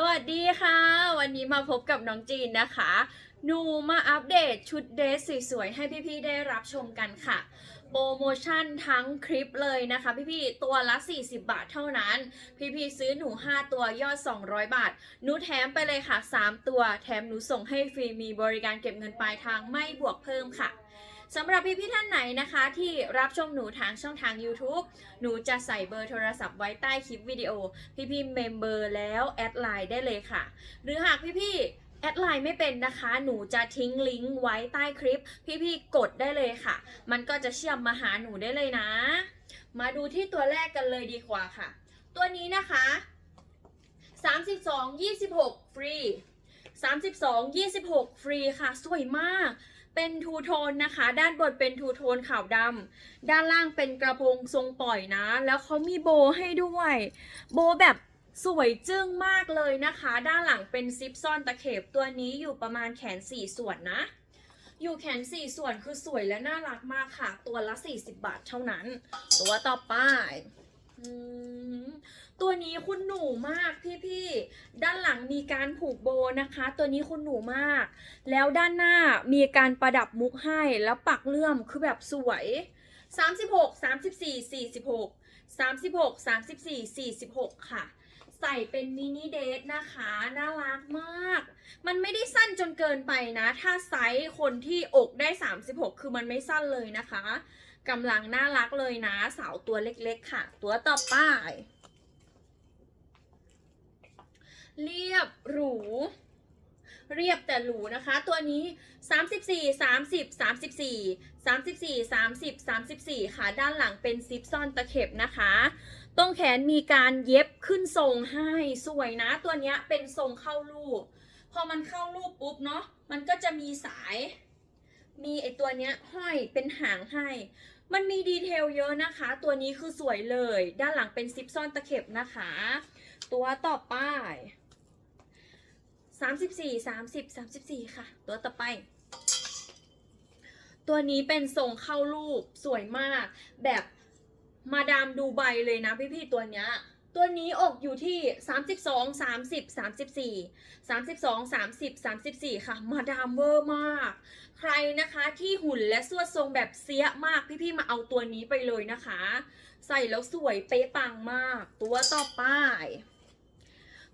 สวัสดีค่ะ วันนี้มาพบกับน้องจีนนะคะหนูมาอัปเดตชุดเดรสสวยๆ ให้พี่ๆ ได้รับชมกันค่ะ โปรโมชั่นทั้งคลิปเลยนะคะ พี่ๆ ตัวละ 40 บาทเท่านั้น พี่ๆ ซื้อหนู 5 ตัวยอด 200 บาท หนูแถมไปเลยค่ะ 3 ตัว แถมหนูส่งให้ฟรีมีบริการเก็บเงินปลายทางไม่บวกเพิ่มค่ะ สำหรับพี่ๆท่านไหนนะคะ ที่รับชมหนูทางช่องทาง YouTube หนูจะใส่เบอร์โทรศัพท์ไว้ใต้คลิปวิดีโอ พี่ๆเมมเบอร์แล้วแอดไลน์ได้เลยค่ะ หรือหากพี่ๆแอดไลน์ไม่เป็นนะคะ หนูจะทิ้งลิงก์ไว้ใต้คลิป พี่ๆ กดได้เลยค่ะ มันก็จะเชื่อมมาหาหนูได้เลยนะ มาดูที่ตัวแรกกันเลยดีกว่าค่ะ ตัวนี้นะคะ 32 26 ฟรี 32 26 ฟรีค่ะ สวยมาก เป็นทูโทนนะคะ ด้านบนเป็นทูโทนขาวดำด้านล่างเป็นกระโปรงทรงปล่อยนะ แล้วเขามีโบให้ด้วย โบแบบสวยจึ้งมากเลยนะคะ ด้านหลังเป็นซิปซ่อนตะเข็บตัวนี้อยู่ประมาณแขน4ส่วนนะ อยู่แขน4ส่วนคือสวยและน่ารักมากค่ะ ตัวละ40บาทเท่านั้น ตัวต่อไป ตัวนี้คุณหนูมากพี่ๆ ด้านหลังมีการผูกโบนะคะ ตัวนี้คุณหนูมาก แล้วด้านหน้ามีการประดับมุกให้ แล้วปักเลื่อมคือแบบสวย 36 34 46 36 34 46 ค่ะ ใส่เป็นมินิเดทนะคะ น่ารักมาก มันไม่ได้สั้นจนเกินไปนะ ถ้าไซส์คนที่อกได้ 36 คือมันไม่สั้นเลยนะคะกำลังน่ารักเลยนะ สาวตัวเล็กๆค่ะ ตัวต่อไป เรียบหรู เรียบแต่หรูนะคะ ตัวนี้ 34 30 34 34 30 34 ค่ะ ด้านหลังเป็นซิปซ่อนตะเข็บนะคะ ตรงแขนมีการเย็บขึ้นทรงให้สวยนะ ตัวนี้เป็นทรงเข้ารูป พอมันเข้ารูปปุ๊บเนาะ มันก็จะมีสาย มีไอตัวเนี้ยห้อยเป็นหางให้มันมีดีเทลเยอะนะคะ ตัวนี้คือสวยเลย ด้านหลังเป็นซิปซ่อนตะเข็บนะคะ ตัวต่อไป 34 30 34 ค่ะ ตัวต่อไป ตัวนี้เป็นทรงเข้ารูปสวยมาก แบบมาดามดูใบเลยนะพี่ๆตัวเนี้ยตัวนี้อกอยู่ที่ 32 30 34 32 30 34 ค่ะ มาดามเวอร์มาก ใครนะคะที่หุ่นและสวดทรงแบบเสียมากพี่ๆมาเอาตัวนี้ไปเลยนะคะ ใส่แล้วสวยเป๊ะปังมาก ตัวต่อไป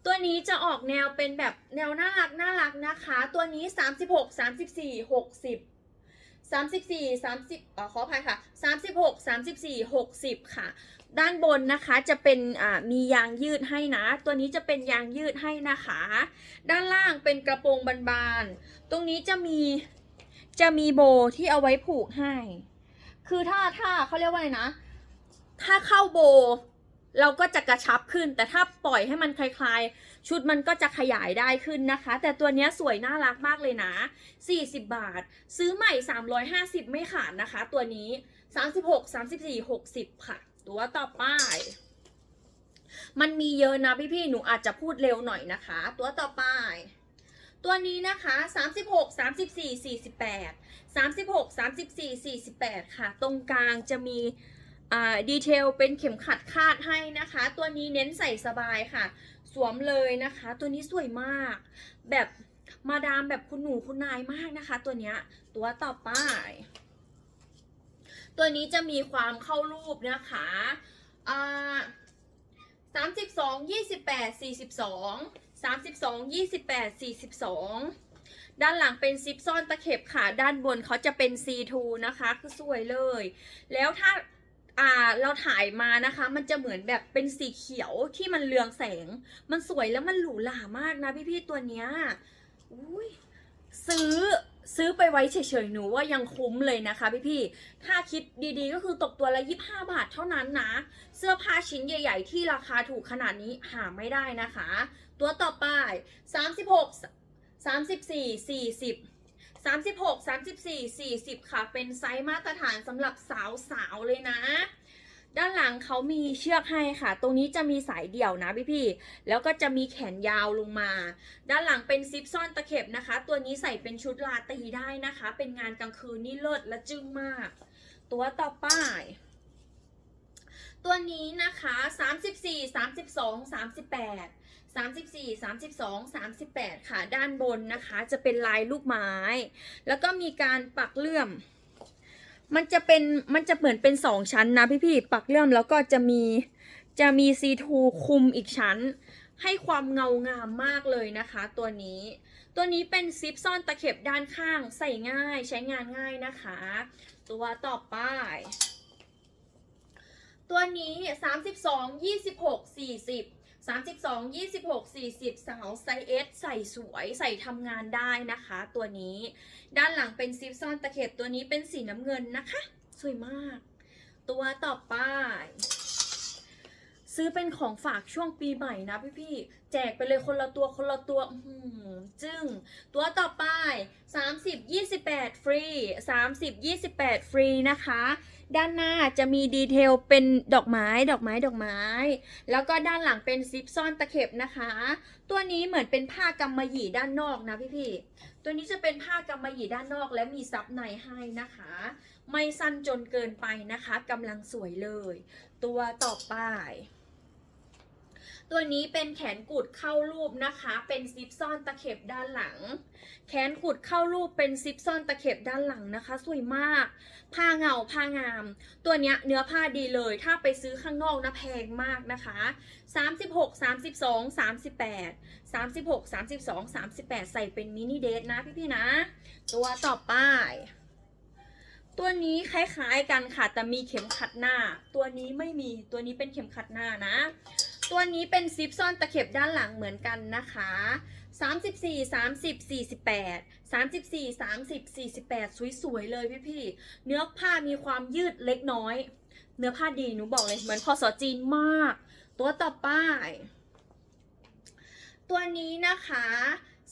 ตัวนี้จะออกแนวเป็นแบบแนวน่ารักน่ารักนะคะ ตัวนี้ 36 34 60 34 30อ่อขออภัยค่ะ 36 34 60 ค่ะ ด้านบนนะคะจะเป็นอ่ามียางยืดให้นะ ตัวนี้จะเป็นยางยืดให้นะคะ ด้านล่างเป็นกระโปรงบานๆ ตรงนี้จะมีจะมีโบที่เอาไว้ผูกให้ คือถ้าถ้าเขาเรียกว่าไรนะ ถ้าเข้าโบ เราก็จะกระชับขึ้น แต่ถ้าปล่อยให้มันคลายๆ ชุดมันก็จะขยายได้ขึ้นนะคะ แต่ตัวนี้สวยน่ารักมากเลยนะ 40 บาท ซื้อใหม่ 350 ไม่ขาดนะคะ ตัวนี้ 36 34 60 ค่ะ ตัวต่อไป มันมีเยอะนะพี่ๆ หนูอาจจะพูดเร็วหน่อยนะคะ ตัวต่อไปตัวนี้นะคะ 36 34 48 36 34 48 ค่ะ ตรงกลางจะมี ดีเทลเป็นเข็มขัดคาดให้นะคะ ตัวนี้เน้นใส่สบายค่ะ สวมเลยนะคะ ตัวนี้สวยมาก แบบมาดามแบบคุณหนูคุณนายมากนะคะ ตัวเนี้ยตัวต่อไปตัวนี้จะมีความเข้ารูปนะคะอ่าสามสิบสองยี่สิบแปดสี่สิบสองสามสิบสองยี่สิบแปดสี่สิบสองด้านหลังเป็นซิปซ่อนตะเข็บค่ะ ด้านบนเขาจะเป็น C2 นะคะ คือสวยเลย แล้วถ้า อ่าเราถ่ายมานะคะ มันจะเหมือนแบบเป็นสีเขียวที่มันเรืองแสง มันสวยแล้วมันหรูหรามากนะพี่ๆตัวเนี้ยอุ้ยซื้อซื้อไปไว้เฉยๆหนูว่ายังคุ้มเลยนะคะพี่ๆ ถ้าคิดดีๆก็คือตกตัวละ 25 บาทเท่านั้นนะ เสื้อผ้าชิ้นใหญ่ๆ ที่ราคาถูกขนาดนี้หาไม่ได้นะคะ ตัวต่อไป 36 34 40 36 34 40 ค่ะ เป็นไซส์มาตรฐานสำหรับสาวๆ เลยนะ ด้านหลังเขามีเชือกให้ค่ะ ตรงนี้จะมีสายเดี่ยวนะพี่ๆแล้วก็จะมีแขนยาวลงมา ด้านหลังเป็นซิปซ่อนตะเข็บนะคะ ตัวนี้ใส่เป็นชุดลาตรีได้นะคะ เป็นงานกลางคืนนี่เลิศและจึ้งมาก ตัวต่อไปตัวนี้นะคะ 34 32 38 34 32 38 ค่ะ ด้านบนนะคะ จะเป็นลายลูกไม้ แล้วก็มีการปักเลื่อม มันจะเป็น มันจะเหมือนเป็นสองชั้นนะพี่ๆปักเลื่อมแล้วก็จะมี จะมีซีทูคุมอีกชั้น ให้ความเงางามมากเลยนะคะ ตัวนี้ ตัวนี้เป็นซิปซ่อนตะเข็บด้านข้างใส่ง่ายใช้งานง่ายนะคะ ตัวต่อไปตัวนี้ 32 26 40 32 26 40 สาวไซส์ S ใส่สวยใส่ทำงานได้นะคะ ตัวนี้ ด้านหลังเป็นซิปซ่อนตะเข็บตัวนี้เป็นสีน้ำเงินนะคะ สวยมาก ตัวต่อไป ซื้อเป็นของฝากช่วงปีใหม่นะพี่ๆแจกไปเลยคนละตัวคนละตัวหือจึ้งตัวต่อไป 30 28 ฟรี 30 28 ฟรีนะคะ ด้านหน้าจะมีดีเทลเป็นดอกไม้ดอกไม้ดอกไม้ แล้วก็ด้านหลังเป็นซิปซ่อนตะเข็บนะคะ ตัวนี้เหมือนเป็นผ้ากำมะหยี่ด้านนอกนะพี่ๆตัวนี้จะเป็นผ้ากำมะหยี่ด้านนอก และมีซับในให้นะคะ ไม่สั้นจนเกินไปนะคะกำลังสวยเลย ตัวต่อไป ตัวนี้เป็นแขนกุดเข้ารูปนะคะ เป็นซิปซ่อนตะเข็บด้านหลัง แขนกุดเข้ารูปเป็นซิปซ่อนตะเข็บด้านหลังนะคะ สวยมาก ผ้าเงาผ้างาม ตัวเนี้ยเนื้อผ้าดีเลย ถ้าไปซื้อข้างนอกนะแพงมากนะคะ 36 32 38 36 32 38 ใส่เป็นมินิเดทนะพี่ๆนะ ตัวต่อไปตัวนี้คล้ายๆกันค่ะแต่มีเข็มขัดหน้า ตัวนี้ไม่มีตัวนี้เป็นเข็มขัดหน้านะ ตัวนี้เป็นซิปซ่อนตะเข็บด้านหลังเหมือนกันนะคะ 34 30 48 34 30 48 สวยๆเลยพี่ๆเนื้อผ้ามีความยืดเล็กน้อย เนื้อผ้าดีหนูบอกเลยเหมือนพอสอจีนมาก ตัวต่อไป ตัวนี้นะคะ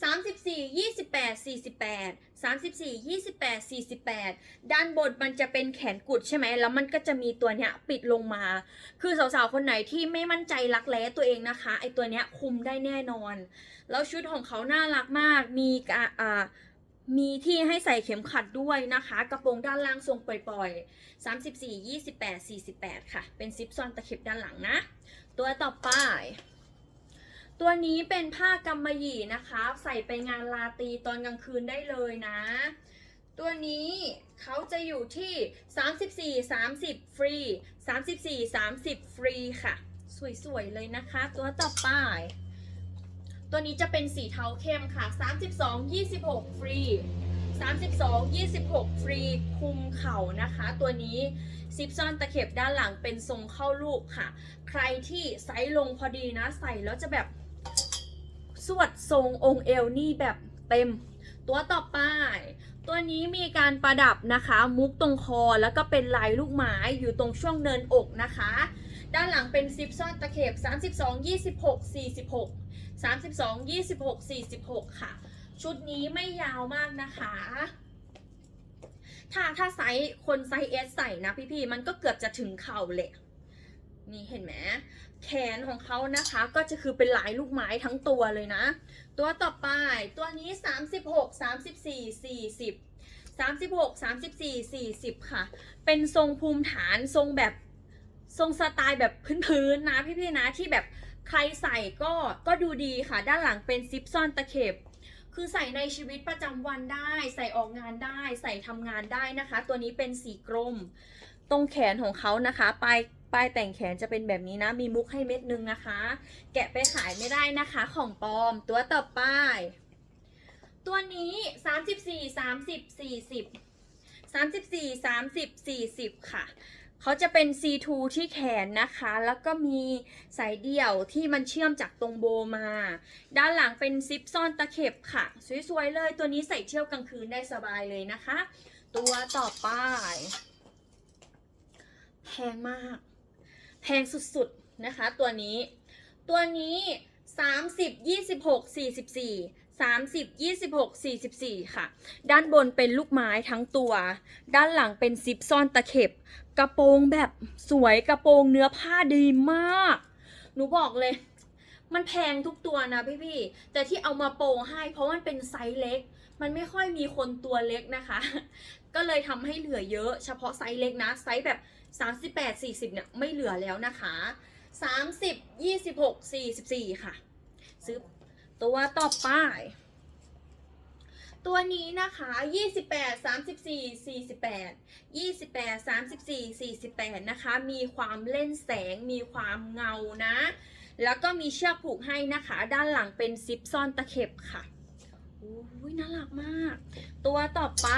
34 28 48 34 28 48 ด้านบนมันจะเป็นแขนกุดใช่ไหม แล้วมันก็จะมีตัวเนี้ยปิดลงมา คือสาวๆ คนไหนที่ไม่มั่นใจรักแร้ตัวเองนะคะ ไอตัวเนี้ยคุมได้แน่นอน แล้วชุดของเขาน่ารักมาก มีกะอ่ามีที่ให้ใส่เข็มขัดด้วยนะคะ กระโปรงด้านล่างทรงปล่อยๆ 34 28 48 ค่ะ เป็นซิปซอนตะเข็บด้านหลังนะ ตัวต่อไป ตัวนี้เป็นผ้ากำมะหยี่นะคะ ใส่ไปงานลาตีตอนกลางคืนได้เลยนะ ตัวนี้เขาจะอยู่ที่ 34 30 ฟรี 34 30 ฟรีค่ะ สวยๆ เลยนะคะ ตัวต่อไป ตัวนี้จะเป็นสีเทาเข้มค่ะ 32 26 ฟรี 32 26 ฟรี คุมเข่านะคะ ตัวนี้ซิปซ่อนตะเข็บด้านหลังเป็นทรงเข้าลูกค่ะ ใครที่ไซส์ลงพอดีนะ ใส่แล้วจะแบบ สวดทรงองค์เอวนี่แบบเต็ม ตัวต่อไป ตัวนี้มีการประดับนะคะ มุกตรงคอแล้วก็เป็นลายลูกไม้อยู่ตรงช่วงเนินอกนะคะ ด้านหลังเป็นซิปซ่อนตะเข็บ 32 26 46 32 26 46 ค่ะ ชุดนี้ไม่ยาวมากนะคะถ้าถ้าไซส์คนไซส์ S ใส่นะพี่ๆมันก็เกือบจะถึงเข่าเลย นี่เห็นไหม แขนของเขานะคะก็จะคือเป็นลายลูกไม้ทั้งตัวเลยนะ ตัวต่อไปตัวนี้ 36 34 40 36 34 40 ค่ะ เป็นทรงภูมิฐานทรงแบบทรงสไตล์แบบพื้นๆนะพี่ๆนะที่แบบใครใส่ก็ก็ดูดีค่ะ ด้านหลังเป็นซิปซ่อนตะเข็บ คือใส่ในชีวิตประจำวันได้ ใส่ออกงานได้ ใส่ทำงานได้นะคะ ตัวนี้เป็นสีกรม ตรงแขนของเขานะคะปลายปลายแต่งแขนจะเป็นแบบนี้นะ มีมุกให้เม็ดนึงนะคะ แกะไปขายไม่ได้นะคะของปลอมตัวต่อไป ตัวนี้ 34 30 40 34 30 40 ค่ะ เขาจะเป็น C2 ที่แขนนะคะ แล้วก็มีสายเดี่ยวที่มันเชื่อมจากตรงโบมา ด้านหลังเป็นซิปซ่อนตะเข็บค่ะ สวยๆเลย ตัวนี้ใส่เที่ยวกลางคืนได้สบายเลยนะคะ ตัวต่อไป แพงมาก แพงสุดๆนะคะ ตัวนี้ ตัวนี้ 30 26 44 30 26 44 ค่ะ ด้านบนเป็นลูกไม้ทั้งตัว ด้านหลังเป็นซิปซ่อนตะเข็บ กระโปรงแบบสวยกระโปรงเนื้อผ้าดีมาก หนูบอกเลย มันแพงทุกตัวนะพี่ๆ แต่ที่เอามาโปรงให้เพราะมันเป็นไซส์เล็ก มันไม่ค่อยมีคนตัวเล็กนะคะ ก็เลยทำให้เหลือเยอะ เฉพาะไซส์เล็กนะ ไซส์แบบ 38 40เนี่ยไม่เหลือแล้วนะคะ 30 26 44 ค่ะ ซื้อตัวต่อไปตัวนี้นะคะ 28 34 48 28 34 48 นะคะ มีความเล่นแสง มีความเงานะ แล้วก็มีเชือกผูกให้นะคะ ด้านหลังเป็นซิปซ่อนตะเข็บค่ะ โอ้ยน่ารักมาก ตัวต่อไป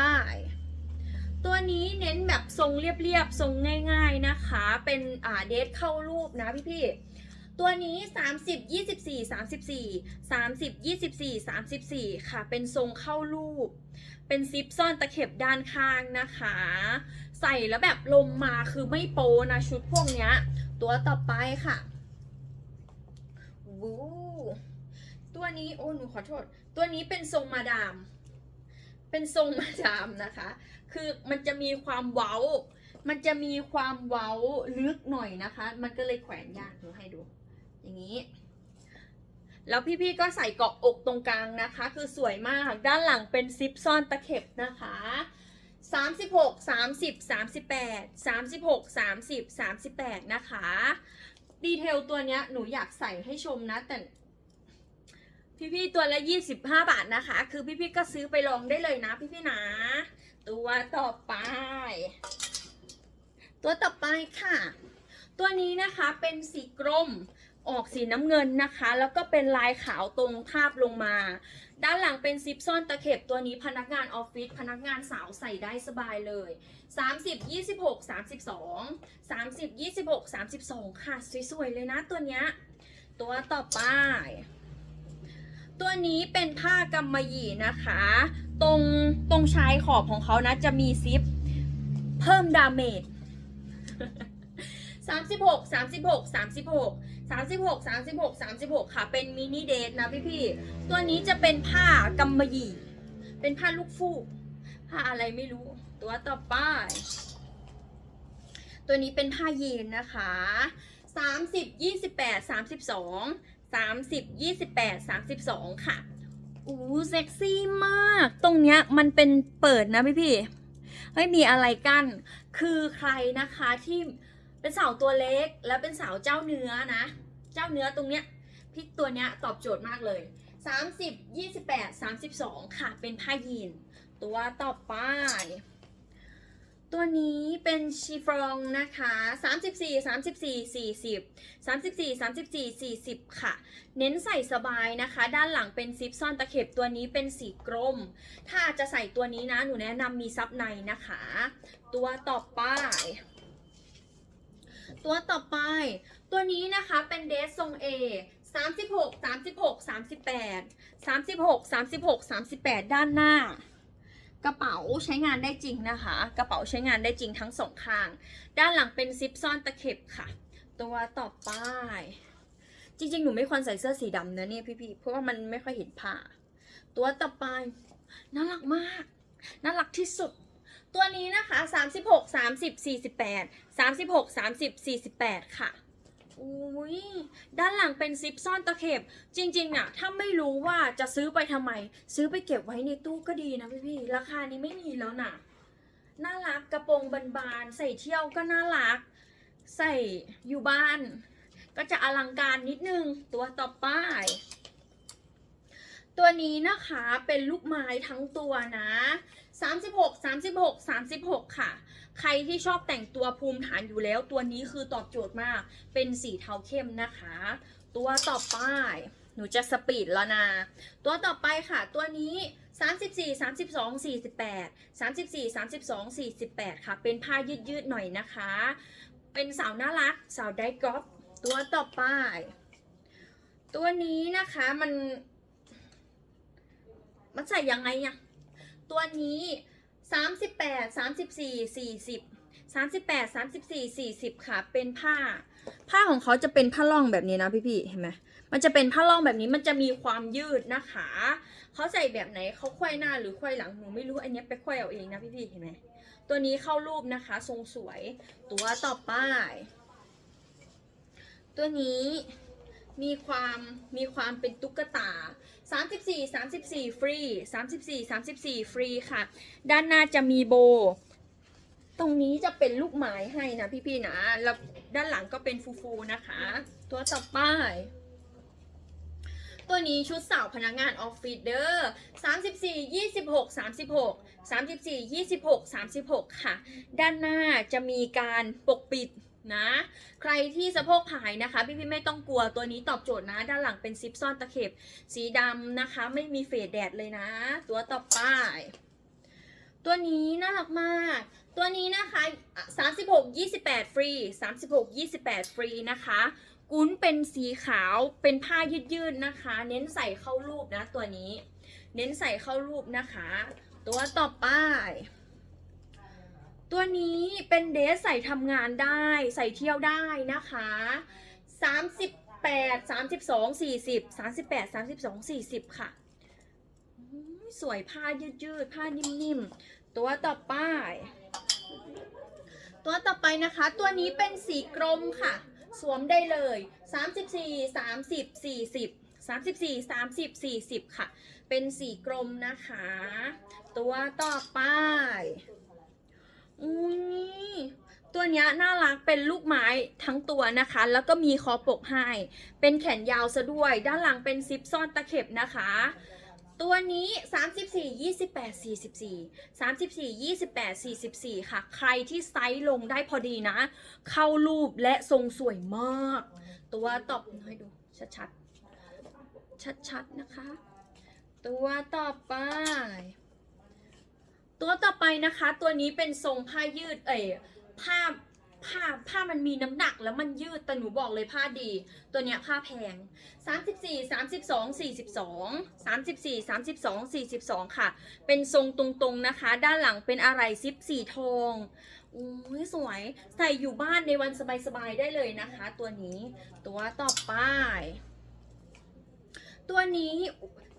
ตัวนี้เน้นแบบทรงเรียบๆ ทรงง่ายๆนะคะ เป็นอ่าเดทเข้ารูปนะพี่ๆ ตัวนี้ 30 24 34 30 24 34 ค่ะ เป็นทรงเข้ารูป เป็นซิปซ่อนตะเข็บด้านข้างนะคะ ใส่แล้วแบบลมมาคือไม่โปนะชุดพวกเนี้ย ตัวต่อไปค่ะวู้ตัวนี้โอ้หนูขอโทษ ตัวนี้เป็นทรงมาดาม เป็นทรงมาดามนะคะ คือมันจะมีความเว้า มันจะมีความเว้าลึกหน่อยนะคะ มันก็เลยแขวนยากหนูให้ดู อย่างนี้ แล้วพี่ๆก็ใส่เกาะอกตรงกลางนะคะ คือสวยมาก ด้านหลังเป็นซิปซ่อนตะเข็บนะคะ36 30 38 36 30 38นะคะ ดีเทลตัวเนี้ยหนูอยากใส่ให้ชมนะ แต่ พี่ๆตัวละ 25 บาทนะคะ คือพี่ๆก็ซื้อไปลองได้เลยนะ พี่ๆนะ ตัวต่อไป ตัวต่อไปค่ะ ตัวนี้นะคะเป็นสีกรมออกสีน้ำเงินนะคะ แล้วก็เป็นลายขาวตรงทาบลงมา ด้านหลังเป็นซิปซ่อนตะเข็บตัวนี้พนักงานออฟฟิศพนักงานสาวใส่ได้สบายเลย 30 26 32 30 26 32 ค่ะ สวยๆ เลยนะตัวเนี้ย ตัวต่อไป ตัวนี้เป็นผ้ากำมะหยี่นะคะ ตรงตรงชายขอบของเขานะจะมีซิป เพิ่มดาเมจ36 36 36 36 36 36 ค่ะ เป็นมินิเดทนะพี่พี่ๆตัวนี้จะเป็นผ้ากำมะหยี่เป็นผ้าลูกฟูก ผ้าอะไรไม่รู้ ตัวต่อไป ตัวนี้เป็นผ้ายีนนะคะ 30 28 32 30 28 32 ค่ะอู้เซ็กซี่มาก ตรงเนี้ยมันเป็นเปิดนะพี่พี่ไม่มีอะไรกั้นคือใครนะคะที่เป็นสาวตัวเล็กแล้วเป็นสาวเจ้าเนื้อนะ เจ้าเนื้อตรงเนี้ยพี่ตัวเนี้ยตอบโจทย์มากเลย 30 28 32 ค่ะ เป็นผ้ายีน ตัวต่อไป ตัวนี้เป็นชีฟรองนะคะ 34 34 40 34 34 40 ค่ะ เน้นใส่สบายนะคะ ด้านหลังเป็นซิปซ่อนตะเข็บตัวนี้เป็นสีกรม ถ้าจะใส่ตัวนี้นะ หนูแนะนำมีซับในนะคะ ตัวต่อไปตัวต่อไป ตัวนี้นะคะเป็นเดสทรง A 36 36 38 36 36 38 ด้านหน้า กระเป๋าใช้งานได้จริงนะคะ กระเป๋าใช้งานได้จริงทั้งสองข้าง ด้านหลังเป็นซิปซ่อนตะเข็บค่ะ ตัวต่อไปจริงๆ หนูไม่ควรใส่เสื้อสีดำนะเนี่ยพี่ๆ เพราะว่ามันไม่ค่อยเห็นผ้า ตัวต่อไปน่ารักมาก น่ารักที่สุด ตัวนี้นะคะ 36 30 48 36 30 48 ค่ะ อุ้ยด้านหลังเป็นซิปซ่อนตะเข็บ จริงๆน่ะถ้าไม่รู้ว่าจะซื้อไปทำไม ซื้อไปเก็บไว้ในตู้ก็ดีนะพี่ๆราคานี้ไม่มีแล้วน่ะ น่ารักกระโปรงบานๆใส่เที่ยวก็น่ารัก ใส่อยู่บ้าน ก็จะอลังการนิดนึงตัวต่อไป ตัวนี้นะคะเป็นลูกไม้ทั้งตัวนะ 36 36 36 ค่ะ ใครที่ชอบแต่งตัวภูมิฐานอยู่แล้ว ตัวนี้คือตอบโจทย์มาก เป็นสีเทาเข้มนะคะ ตัวต่อไปหนูจะสปีดแล้วนะ ตัวต่อไปค่ะ ตัวนี้ 34 32 48 34 32 48 ค่ะ เป็นผ้ายืดๆหน่อยนะคะ เป็นสาวน่ารัก สาวได้กรอบตัวต่อไป ตัวนี้นะคะมัน มันใส่ยังไงอะตัวนี้ 38 34 40 38 34 40 ค่ะ เป็นผ้า ผ้าของเขาจะเป็นผ้าล่องแบบนี้นะพี่ๆเห็นไหมมันจะเป็นผ้าล่องแบบนี้มันจะมีความยืดนะคะ เขาใส่แบบไหนเขาควยหน้าหรือควยหลังหนูไม่รู้อันนี้ไปควยเอาเองนะพี่ๆเห็นไหมตัวนี้เข้ารูปนะคะ ทรงสวยตัวต่อไป ตัวนี้มีความมีความเป็นตุ๊กตา 34 34 ฟรี 34 34 ฟรีค่ะ ด้านหน้าจะมีโบ ตรงนี้จะเป็นลูกไม้ให้นะพี่ๆนะ แล้วด้านหลังก็เป็นฟูๆนะคะ ตัวต่อไป ตัวนี้ชุดสาวพนักงานออฟฟิศเด้อ34 26 36 34 26 36 ค่ะ ด้านหน้าจะมีการปกปิด นะ ใครที่สะโพกผายนะคะ พี่พี่ๆไม่ต้องกลัวตัวนี้ตอบโจทย์นะ ด้านหลังเป็นซิปซ่อนตะเข็บ สีดำนะคะ ไม่มีเฟดแดดเลยนะ ตัวต่อไป ตัวนี้น่ารักมาก ตัวนี้นะคะอะ36 28 ฟรี 36 28 ฟรีนะคะกุ้นเป็นสีขาวเป็นผ้ายืดๆนะคะ เน้นใส่เข้ารูปนะตัวนี้ เน้นใส่เข้ารูปนะคะ ตัวต่อไป ตัวนี้เป็นเดรสใส่ทำงานได้ใส่เที่ยวได้นะคะ 38 32 40 38 32 40 ค่ะอืมสวยผ้ายืดๆ ผ้านิ่มๆ ตัวต่อไป ตัวต่อไปนะคะ ตัวนี้เป็นสีกรมค่ะ สวมได้เลย 34 30 40 34 30 40 ค่ะ เป็นสีกรมนะคะ ตัวต่อไป อุ้ยตัวนี้น่ารักเป็นลูกไม้ทั้งตัวนะคะ แล้วก็มีคอปกให้ เป็นแขนยาวซะด้วย ด้านหลังเป็นซิปซ่อนตะเข็บนะคะ ตัวนี้ 34 28 44 34 28 44 ค่ะ ใครที่ไซส์ลงได้พอดีนะ เข้ารูปและทรงสวยมาก ตัวตอบให้ดู ชัดๆ ชัดๆ นะคะ ตัวต่อไป ตัวต่อไปนะคะ ตัวนี้เป็นทรงผ้ายืดเอ่ยผ้าผ้าผ้ามันมีน้ำหนักแล้วมันยืดแต่หนูบอกเลยผ้าดี ตัวเนี้ยผ้าแพง 34 32 42 34 32 42 ค่ะ เป็นทรงตรงๆนะคะ ด้านหลังเป็นอะไรซิปสีทองอุ้ยสวยใส่อยู่บ้านในวันสบายๆได้เลยนะคะ ตัวนี้ตัวต่อไป ตัวนี้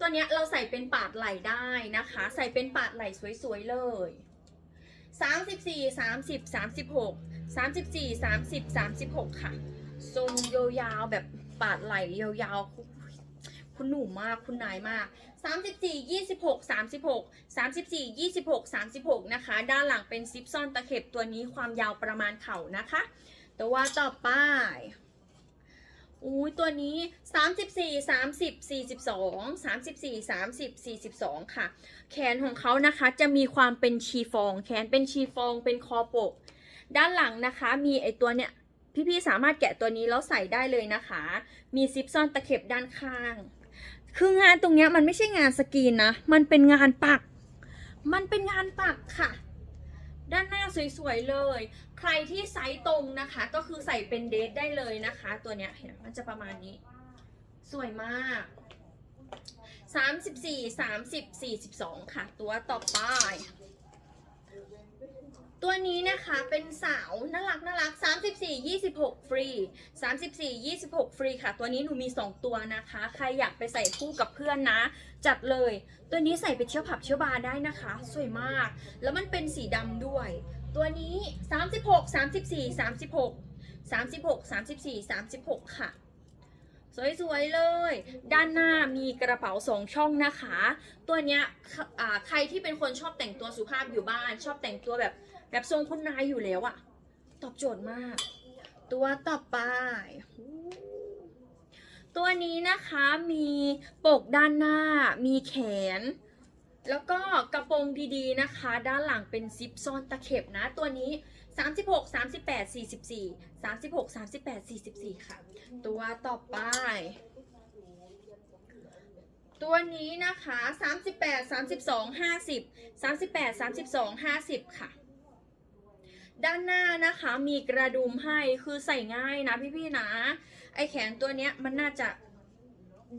ตัวเนี้ยเราใส่เป็นปาดไหล่ได้นะคะ ใส่เป็นปาดไหล่สวยๆเลย34 30 36 34 30 36 ค่ะทรงยาวๆแบบปาดไหล่ยาวๆ คุณหนูมมากคุณนายมาก 34 26 36 34 26 36 นะคะ ด้านหลังเป็นซิปซ่อนตะเข็บตัวนี้ความยาวประมาณเข่านะคะ ตัวต่อไป อุ้ยตัวนี้ 34 30 42 34 30 42 ค่ะ แขนของเขานะคะจะมีความเป็นชีฟอง แขนเป็นชีฟองเป็นคอปก ด้านหลังนะคะมีไอตัวเนี้ยพี่ๆสามารถแกะตัวนี้แล้วใส่ได้เลยนะคะ มีซิปซ่อนตะเข็บด้านข้าง คืองานตรงเนี้ยมันไม่ใช่งานสกรีนนะ มันเป็นงานปัก มันเป็นงานปักค่ะ ด้านหน้าสวยๆเลย ใครที่ไซส์ตรงนะคะ ก็คือใส่เป็นเดทได้เลยนะคะ ตัวเนี้ยเห็นมมันจะประมาณนี้ สวยมาก34 30 42 ค่ะ ตัวต่อไป ตัวนี้นะคะเป็นสาวน่ารักน่ารัก 34 26 ฟรี 34 26 ฟรีค่ะ ตัวนี้หนูมี 2 ตัวนะคะ ใครอยากไปใส่คู่กับเพื่อนนะ จัดเลย ตัวนี้ใส่ไปเที่ยวผับเที่ยวบาร์ได้นะคะ สวยมาก แล้วมันเป็นสีดำด้วย ตัวนี้ 36 34 36 36 34 36 ค่ะ สวยๆเลย ด้านหน้ามีกระเป๋าสองช่องนะคะ ตัวเนี้ยใครที่เป็นคนชอบแต่งตัวสุภาพอยู่บ้าน ชอบแต่งตัวแบบแบบทรงคุณนายอยู่แล้วอะตอบโจทย์มาก ตัวต่อไป ตัวนี้นะคะมีปกด้านหน้ามีแขน แล้วก็กระโปรงดีๆนะคะ ด้านหลังเป็นซิปซ่อนตะเข็บนะ ตัวนี้ 36 38 44 36 38 44 ค่ะ ตัวต่อไป ตัวนี้นะคะ 38 32 50 38 32 50 ค่ะ ด้านหน้านะคะมีกระดุมให้คือใส่ง่ายนะพี่ๆนะ ไอแขนตัวเนี้ยมันน่าจะ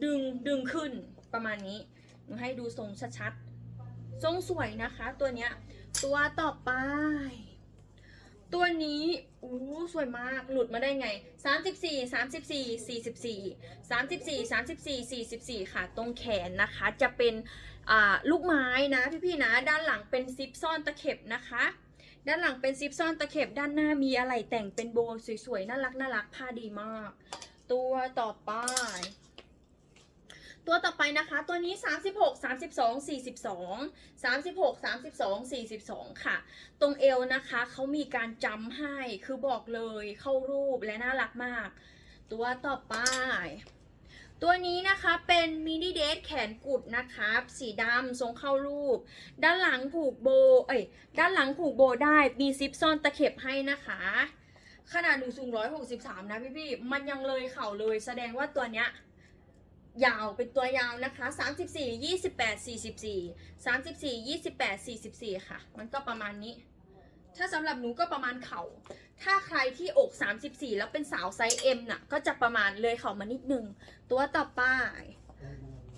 ดึงดึงขึ้นประมาณนี้หนูให้ดูทรงชัดๆ ทรงสวยนะคะตัวเนี้ย ตัวต่อไป ตัวนี้อู้สวยมาก หลุดมาได้ไง 34 34 44 34 34 44 ค่ะ ตรงแขนนะคะ จะเป็นอ่าลูกไม้นะพี่ๆนะ ด้านหลังเป็นซิปซ่อนตะเข็บนะคะ ด้านหลังเป็นซิปซ่อนตะเข็บ ด้านหน้ามีอะไรแต่งเป็นโบว์สวยๆ น่ารักน่ารักผ้าดีมาก ตัวต่อไป ตัวต่อไปนะคะ ตัวนี้ 36 32 42 36 32 42 ค่ะ ตรงเอวนะคะเขามีการจำให้คือบอกเลยเข้ารูปและน่ารักมาก ตัวต่อไป ตัวนี้นะคะเป็นมินิเดทแขนกุดนะคะสีดำทรงเข้ารูป ด้านหลังผูกโบ เอ้ย ด้านหลังผูกโบได้มีซิปซ่อนตะเข็บให้นะคะขนาดหนูสูง 163 นะพี่พี่ๆมันยังเลยเข่าเลย แสดงว่าตัวเนี้ย ยาวเป็นตัวยาวนะคะ 34 28 44 34 28 44 ค่ะ มันก็ประมาณนี้ ถ้าสำหรับหนูก็ประมาณเข่า ถ้าใครที่อก 34 แล้วเป็นสาวไซส์ M น่ะ ก็จะประมาณเลยเข่ามานิดนึง ตัวต่อไป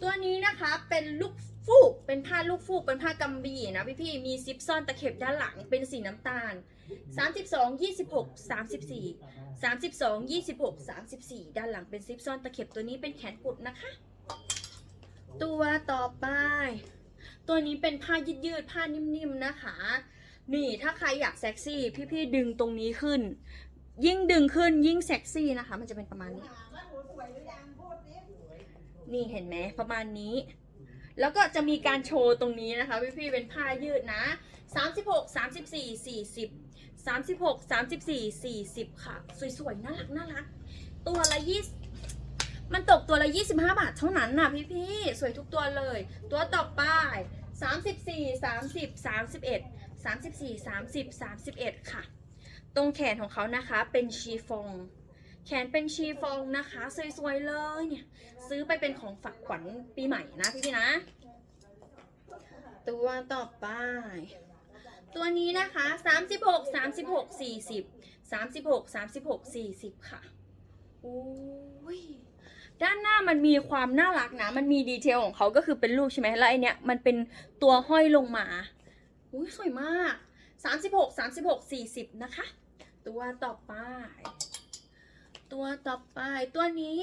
ตัวนี้นะคะเป็นลูก ฟูก เป็นผ้าลูกฟูก เป็นผ้ากำบี่นะพี่พี่มีซิปซ่อนตะเข็บด้านหลัง เป็นสีน้ำตาล 32 26 34 32 26 34 ด้านหลังเป็นซิปซ่อนตะเข็บตัวนี้เป็นแขนกุดนะคะ ตัวต่อไป ตัวนี้เป็นผ้ายืดยืดๆผ้านิ่มๆนะคะ นี่ถ้าใครอยากเซ็กซี่ พี่ๆดึงตรงนี้ขึ้น ยิ่งดึงขึ้นยิ่งเซ็กซี่นะคะ มันจะเป็นประมาณนี้ นี่เห็นไหมประมาณนี้ แล้วก็จะมีการโชว์ตรงนี้นะคะพี่ๆเป็นผ้ายืดนะ 36 34 40 36 34 40 ค่ะ สวยๆ น่ารักน่ารัก ตัวละ20มันตกตัวละ 25 บาทเท่านั้นน่ะพี่ๆ สวยทุกตัวเลย ตัวต่อไป 34 30 31 34 30 31 ค่ะ ตรงแขนของเขานะคะเป็นชีฟอง แขนเป็นชีฟองนะคะสวยๆเลยเนี่ย ซื้อไปเป็นของฝากขวัญปีใหม่นะพี่ๆนะ ตัวต่อไป ตัวนี้นะคะ36 36 40 36 36 40ค่ะโอ้ยด้านหน้ามันมีความน่ารักนะ มันมีดีเทลของเขาก็คือเป็นรูปใช่ไหมแล้วไอเนี้ยมันเป็นตัวห้อยลงมาอุ้ยสวยมาก 36 36 40 นะคะ ตัวต่อไป ตัวต่อไปตัวนี้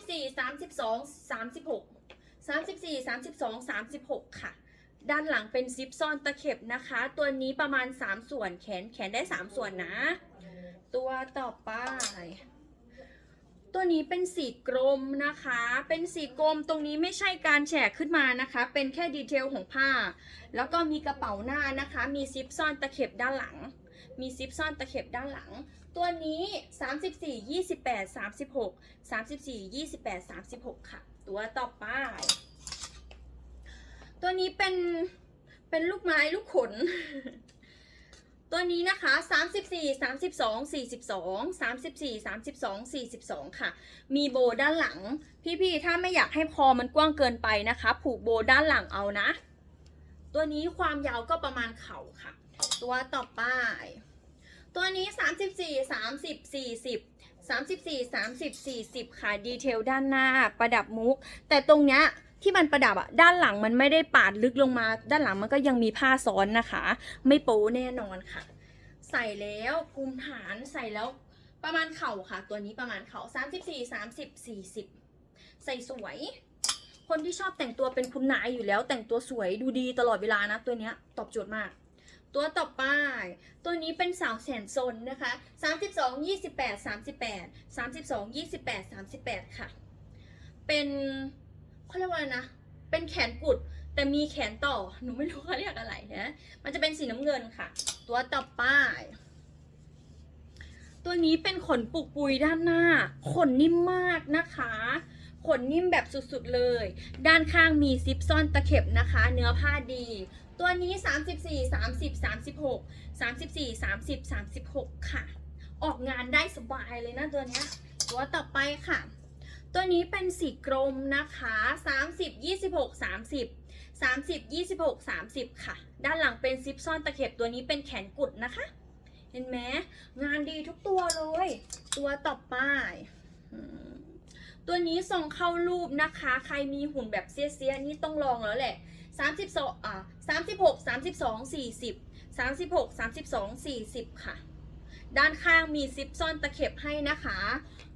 34 32 36 34 32 36 ค่ะ ด้านหลังเป็นซิปซ่อนตะเข็บนะคะ ตัวนี้ประมาณ 3 ส่วนแขนแขนได้ 3 ส่วนนะ ตัวต่อไป ตัวนี้เป็นสีกรมนะคะ เป็นสีกรมตรงนี้ไม่ใช่การแฉกขึ้นมานะคะ เป็นแค่ดีเทลของผ้า แล้วก็มีกระเป๋าหน้านะคะ มีซิปซ่อนตะเข็บด้านหลัง มีซิปซ่อนตะเข็บด้านหลัง ตัวนี้ 34 28 36 34 28 36 ค่ะ ตัวต่อไป ตัวนี้เป็นเป็นลูกไม้ลูกขน ตัวนี้นะคะ 34 32 42 34 32 42 ค่ะ มีโบด้านหลัง พี่ๆ ถ้าไม่อยากให้คอมันกว้างเกินไปนะคะ ผูกโบด้านหลังเอานะ ตัวนี้ความยาวก็ประมาณเข่าค่ะ ตัวต่อไป ตัวนี้ 34 30 40 34 30 40 ค่ะ ดีเทลด้านหน้าประดับมุก แต่ตรงเนี้ยที่มันประดับอะด้านหลังมันไม่ได้ปาดลึกลงมา ด้านหลังมันก็ยังมีผ้าซ้อนนะคะ ไม่โป๊แน่นอนค่ะ ใส่แล้วกุมฐานใส่แล้วประมาณเข่าค่ะ ตัวนี้ประมาณเข่า 34 30 40 ใส่สวย คนที่ชอบแต่งตัวเป็นคุณนายอยู่แล้ว แต่งตัวสวยดูดีตลอดเวลานะ ตัวเนี้ยตอบโจทย์มาก ตัวต่อไป ตัวนี้เป็นสาวแสนซนนะคะ 32 28 38 32 28 38 ค่ะ เป็นเขาเรียกว่าอะไรนะ เป็นแขนกุด แต่มีแขนต่อ หนูไม่รู้เขาเรียกอะไรนะ มันจะเป็นสีน้ำเงินค่ะ ตัวต่อไป ตัวนี้เป็นขนปุกปุยด้านหน้า ขนนิ่มมากนะคะขนนิ่มแบบสุดๆเลย ด้านข้างมีซิปซ่อนตะเข็บนะคะ เนื้อผ้าดี ตัวนี้ 34 30 36 34 30 36 ค่ะ ออกงานได้สบายเลยนะตัวเนี้ยตัวต่อไปค่ะ ตัวนี้เป็นสีกรมนะคะ 30 26 30 30 26 30 ค่ะ ด้านหลังเป็นซิปซ่อนตะเข็บตัวนี้เป็นแขนกุดนะคะ เห็นไหมงานดีทุกตัวเลย ตัวต่อไปตัวนี้ส่งเข้ารูปนะคะ ใครมีหุ่นแบบเสียๆนี่ต้องลองแล้วแหละ 32อ่า36 32 40 36 32 40 ค่ะ ด้านข้างมีซิปซ่อนตะเข็บให้นะคะ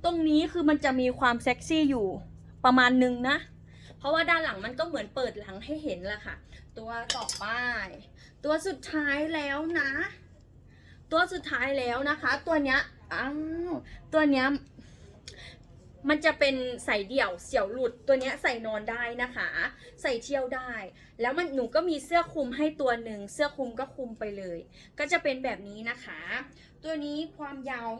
ตรงนี้คือมันจะมีความเซ็กซี่อยู่ประมาณนึงนะ เพราะว่าด้านหลังมันก็เหมือนเปิดหลังให้เห็นแหละค่ะ ตัวต่อไป ตัวสุดท้ายแล้วนะ ตัวสุดท้ายแล้วนะคะ ตัวเนี้ยอ้าวตัวเนี้ย มันจะเป็นใส่เดี่ยวเสี่ยวหลุดตัวเนี้ยใส่นอนได้นะคะ ใส่เที่ยวได้ แล้วมันหนูก็มีเสื้อคลุมให้ตัวหนึ่งเสื้อคลุมก็คลุมไปเลย ก็จะเป็นแบบนี้นะคะ ตัวนี้ความยาว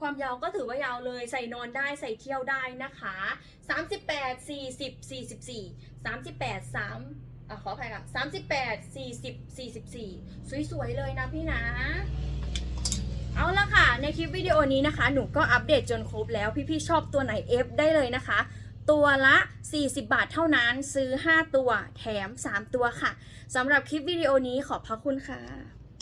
ความยาวก็ถือว่ายาวเลยใส่นอนได้ใส่เที่ยวได้นะคะ 38 40 44 38 3อะขออภัยค่ะ38 40 44 สวยๆเลยนะพี่นะ เอาละค่ะ ในคลิปวิดีโอนี้นะคะ หนูก็อัปเดตจนครบแล้ว พี่ๆชอบตัวไหนเอฟได้เลยนะคะ ตัวละ 40 บาทเท่านั้นซื้อ 5 ตัวแถม 3 ตัวค่ะสำหรับคลิปวิดีโอนี้ขอบพระคุณค่ะ